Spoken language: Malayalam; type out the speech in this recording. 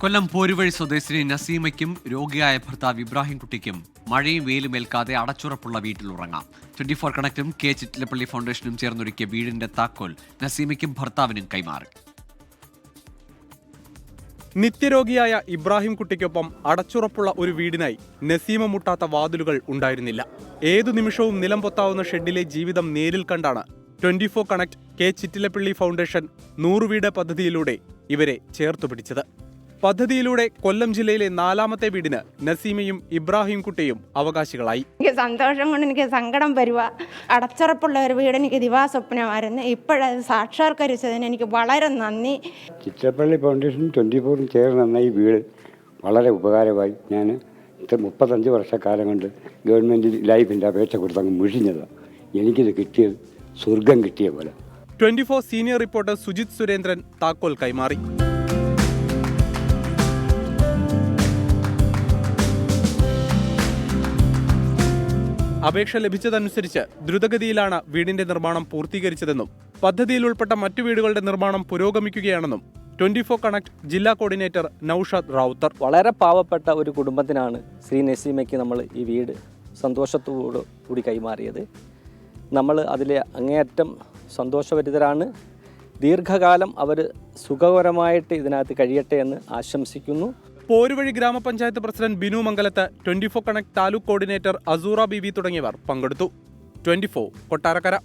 കൊല്ലം പോരുവഴി സ്വദേശിനി നസീമയ്ക്കും രോഗിയായ ഭർത്താവ് ഇബ്രാഹിം കുട്ടിക്കും മഴയും വെയിലും ഏൽക്കാതെ അടച്ചുറപ്പുള്ള വീട്ടിൽ ഉറങ്ങാം ട്വന്റി ഫോർ കണക്റ്റും കെ ചിറ്റിലപ്പള്ളി ഫൗണ്ടേഷനും ചേർന്നൊരുക്കിയ വീടിന്റെ താക്കോൽ നസീമയ്ക്കും ഭർത്താവിനും കൈമാറി. നിത്യരോഗിയായ ഇബ്രാഹിം കുട്ടിക്കൊപ്പം അടച്ചുറപ്പുള്ള ഒരു വീടിനായി നസീമ മുട്ടാത്ത വാതിലുകൾ ഉണ്ടായിരുന്നില്ല. ഏതു നിമിഷവും നിലം പൊത്താവുന്ന ഷെഡിലെ ജീവിതം നേരിൽ കണ്ടാണ് twenty four connect K Chittilappilly foundation നൂറ് വീട് പദ്ധതിയിലൂടെ ഇവരെ ചേർത്തു പിടിച്ചത്. പദ്ധതിയിലൂടെ കൊല്ലം ജില്ലയിലെ നാലാമത്തെ വീടിന് നസീമയും ഇബ്രാഹിം കുട്ടിയും അവകാശികളായി. എനിക്ക് സന്തോഷം കൊണ്ട് എനിക്ക് സങ്കടം വരുക. അടച്ചുറപ്പുള്ള ഒരു വീട് എനിക്ക് ദിവാസ്വപ്നമായിരുന്നു ഇപ്പോഴത് സാക്ഷാത്കരിച്ചതിന് എനിക്ക് വളരെ നന്ദി. ചിറ്റപ്പള്ളി ഫൗണ്ടേഷൻ ട്വന്റി ഫോറും ചേർന്ന് ഈ വീട് വളരെ ഉപകാരമായി. ഞാൻ ഇത്ര മുപ്പത്തഞ്ച് വർഷക്കാലം കൊണ്ട് ഗവൺമെന്റ് ലൈഫിന്റെ അപേക്ഷ കൊടുത്തങ്ങ് മുഴിഞ്ഞതാണ് എനിക്കിത് കിട്ടിയത് സ്വർഗം കിട്ടിയ പോലെ. Twenty four senior reporter Sujith Surendran താക്കോൽ കൈമാറി. അപേക്ഷ ലഭിച്ചതനുസരിച്ച് ദ്രുതഗതിയിലാണ് വീടിന്റെ നിർമ്മാണം പൂർത്തീകരിച്ചതെന്നും പദ്ധതിയിൽ ഉൾപ്പെട്ട മറ്റു വീടുകളുടെ നിർമ്മാണം പുരോഗമിക്കുകയാണെന്നും ട്വന്റി ഫോർ കണക്ട് ജില്ലാ കോർഡിനേറ്റർ നൌഷാദ് റാവുത്തർ. വളരെ പാവപ്പെട്ട ഒരു കുടുംബത്തിനാണ് ശ്രീ നസീമയ്ക്ക് നമ്മൾ ഈ വീട് സന്തോഷത്തോടു കൂടി കൈമാറിയത്. നമ്മൾ അതിലെ അങ്ങേയറ്റം സന്തോഷഭരിതരാണ്. ദീർഘകാലം അവർ സുഖകരമായിട്ട് ഇതിനകത്ത് കഴിയട്ടെ എന്ന് ആശംസിക്കുന്നു. പോരുവഴി ഗ്രാമപഞ്ചായത്ത് president Binu Mangalath twenty four connect taluk coordinator Azura Bibi തുടങ്ങിയവർ പങ്കെടുത്തു. Twenty four Kottarakkara.